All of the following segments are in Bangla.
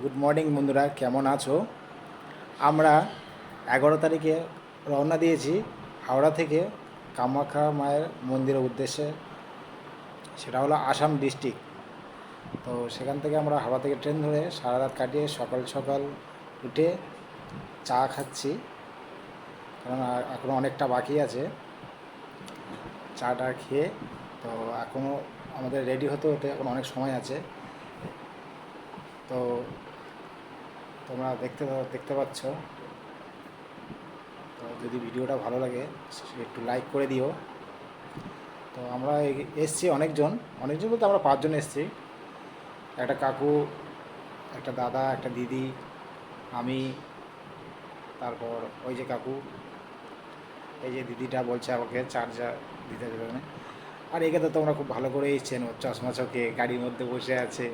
গুড মর্নিং বন্ধুরা, কেমন আছো? আমরা এগারো তারিখে রওনা দিয়েছি হাওড়া থেকে কামাখ্যা মায়ের মন্দিরের উদ্দেশ্যে। সেটা হলো আসাম ডিস্ট্রিক্ট। তো সেখান থেকে আমরা হাওড়া থেকে ট্রেন ধরে সারা রাত কাটিয়ে সকাল সকাল উঠে চা খাচ্ছি। কারণ এখনও অনেকটা বাকি আছে। চাটা খেয়ে তো এখনও আমাদের রেডি হতে হতে এখন অনেক সময় আছে। তো তোমরা দেখতে দেখতে পাচ্ছ। তো যদি ভিডিওটা ভালো লাগে একটু লাইক করে দিও। তো আমরা এসছি অনেকজন। অনেকজন বলতে আমরা পাঁচজন এসছি। একটা কাকু, একটা দাদা, একটা দিদি, আমি, তারপর ওই যে কাকু, এই যে দিদিটা বলছে আমাকে চার্জার দিতে দেবে না আর একে তো তোমরা খুব ভালো করেই চেনো, চশমা চোখে, গাড়ির মধ্যে বসে আছে।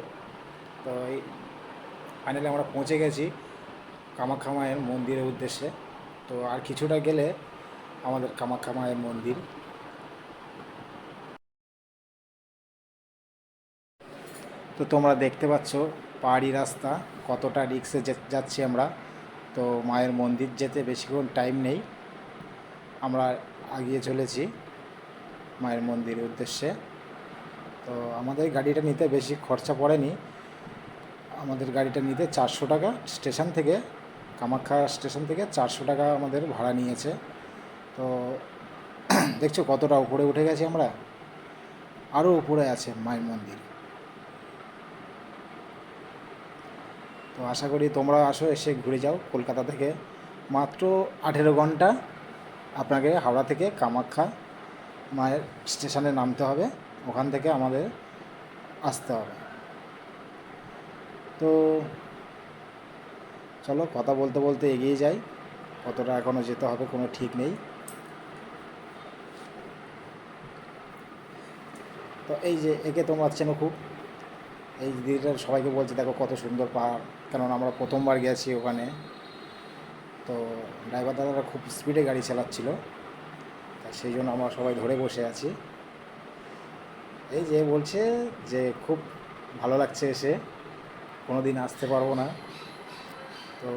তো এই ফাইনালি আমরা পৌঁছে গেছি কামাখ্যা মায়ের মন্দিরের উদ্দেশ্যে। তো আর কিছুটা গেলে আমাদের কামাখ্যা মায়ের মন্দির। তো তোমরা দেখতে পাচ্ছ পাহাড়ি রাস্তা, কতটা রিক্সে যাচ্ছি আমরা। তো মায়ের মন্দির যেতে বেশিক্ষণ টাইম নেই। আমরা এগিয়ে চলেছি মায়ের মন্দিরের উদ্দেশ্যে। তো আমাদের গাড়িটা নিতে বেশি খরচা পড়েনি। আমাদের গাড়িটা নিতে চারশো টাকা। স্টেশন থেকে, কামাখ্যা স্টেশন থেকে চারশো টাকা আমাদের ভাড়া নিয়েছে। তো দেখছ কতটা উপরে উঠে গেছি আমরা? আরও উপরে আছে মায়ের মন্দির। তো আশা করি তোমরা আসো, এসে ঘুরে যাও কলকাতা থেকে। মাত্র আঠেরো ঘণ্টা আপনাকে হাওড়া থেকে কামাখ্যা মায়ের স্টেশনে নামতে হবে। ওখান থেকে আমাদের আসতে হবে। তো চলো, কথা বলতে বলতে এগিয়ে যাই। কতটা এখনও যেতে হবে কোনো ঠিক নেই। তো এই যে, একে তোমরা চেনো খুব এই দিদিটা সবাইকে বলছে, দেখো কত সুন্দর পাহাড়। কেননা আমরা প্রথমবার গেছি ওখানে। তো ড্রাইভার দাদারা খুব স্পিডে গাড়ি চালাচ্ছিল। তা সেই জন্য আমরা সবাই ধরে বসে আছি। এই যে বলছে যে, খুব ভালো লাগছে এসে। কোনো দিন আসতে পারব না। তো